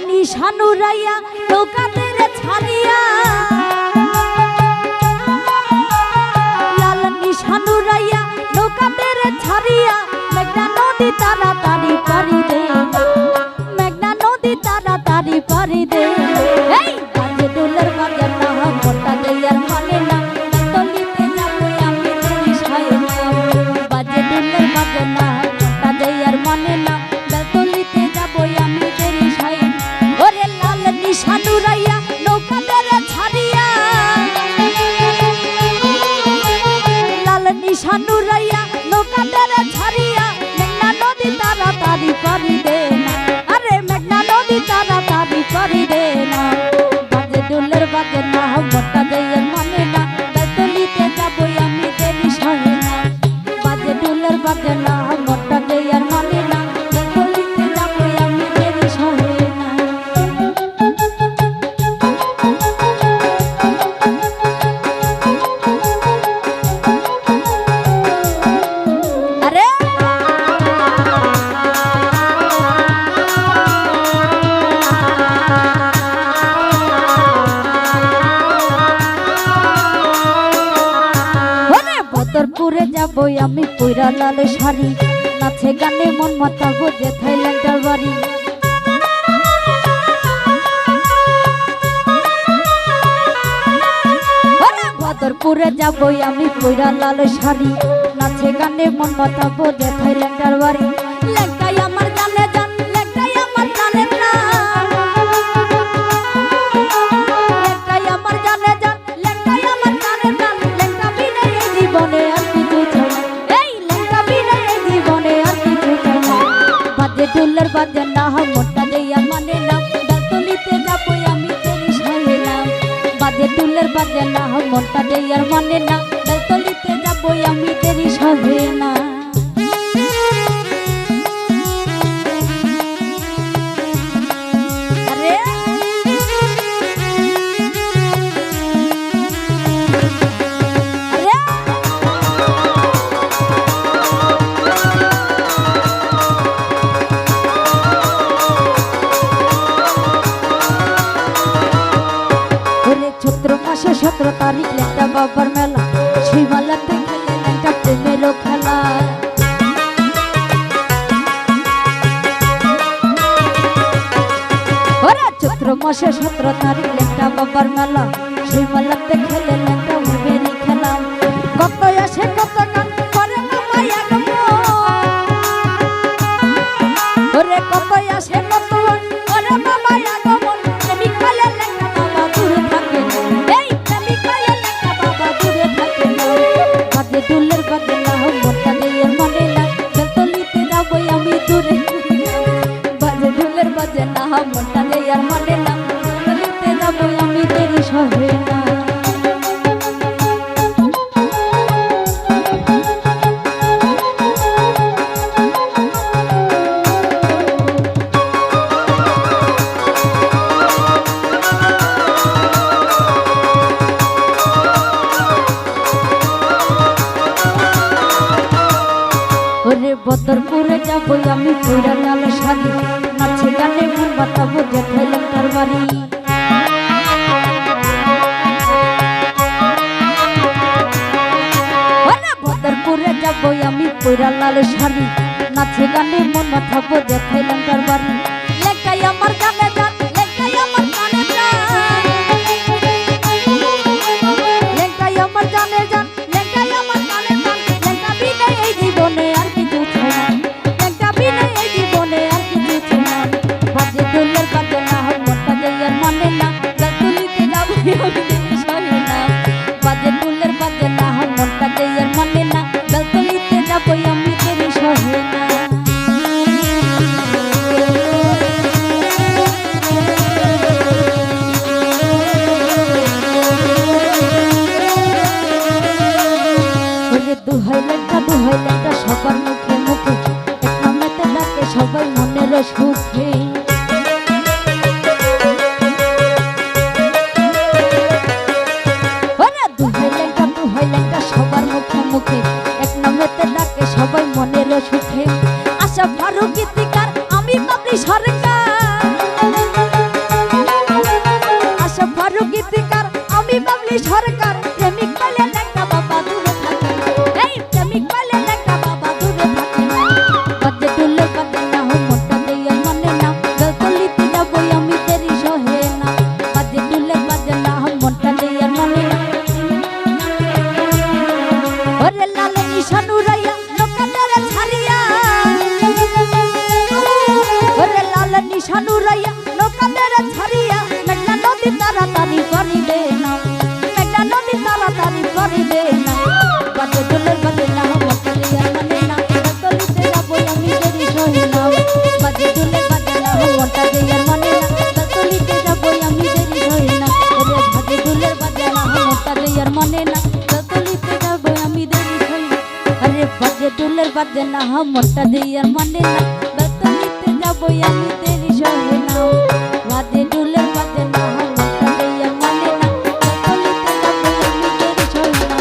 উড়াইয়া নৌকাতে রে ছাড়িয়া লাল নিশান উড়াইয়া নৌকাতে রে ছাড়িয়া মেঘনা নদী তাড়াতাড়ি পারি তাড়াতাড়ি পারি যাবই আমি পুরা লাল শাড়ি। নাচে গানে মন মাতাবো যে থাইল্যান্ডের বাড়ি। বদরপুরে যাবই আমি পুরা লাল শাড়ি। নাচে গানে মন মাতাবো যে থাইল্যান্ডের বাড়ি। বাজে না মনটা দেয়ার মানে না। বেলতলিতে যাব আমি তেরি সাধে আরে মাসে সতেরো তারিখ লেখা বাবার মেলা। মেলাতে খেলে লেখা প্রেমেরও খেলা। মাসে সতেরো তারিখ লেখা বাবার মেলা। সেই মেলাতে খেলে লেখা প্রেমেরই খেলাম কত আসে, কত গান বাজে না মোটা দেয়ার মানে না বেতলিতে যাব আমি দেরি সহে না। ওরে বদরপুরে যাব আমি পুরা লাল শাড়ি লাল শাড়ি নাচে গানে মন থাকব দেখাইলাম তার বাড়ি। লেখাই আমার গানে সুখে। সবার মুখে মুখে। এক নামেতে ডাকে সবাই মনের সুখে। আশা ফারুক গীতিকার আমি বাবরি সরকার। আশা ফারুক গীতিকার আমি বাবলি সরকার। প্রেমিক বলে একটা বাবা দূরে থাকে এই প্রেমিক বলে ওরে লালে নিশানু রাইয়া লোকাদের ছাড়িয়া। ওরে লালে নিশানু রাইয়া লোকাদের ছাড়িয়া। মেঘনা নদী তাড়াতাড়ি করিবে না মেঘনা নদী তাড়াতাড়ি করিবে না। বাজে ডোলে বাজে না মোটা দিয়া মানে না গলিতে যাব আমি দেরি সহি না বাজে ডোলে বাজে না মোটা দিয়া না আরে বাজে ডোলের বাজে না মোটা দিয়া মানে না গলিতে যাব আমি দেরি সহি না। বাজে ডোলের বাজে না মোটা দিয়া মানে না গলিতে যাব আমি দেরি সহি না।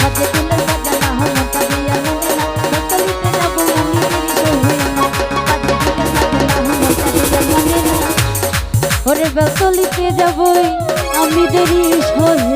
বাজে ডোলের বাজে না মোটা দিয়া মানে না গলিতে যাব আমি দেরি সহি না। বাজে ডোলের বাজে না মোটা দিয়া মানে না ওরে বেতলিতে যাবই আমি দেরি সহে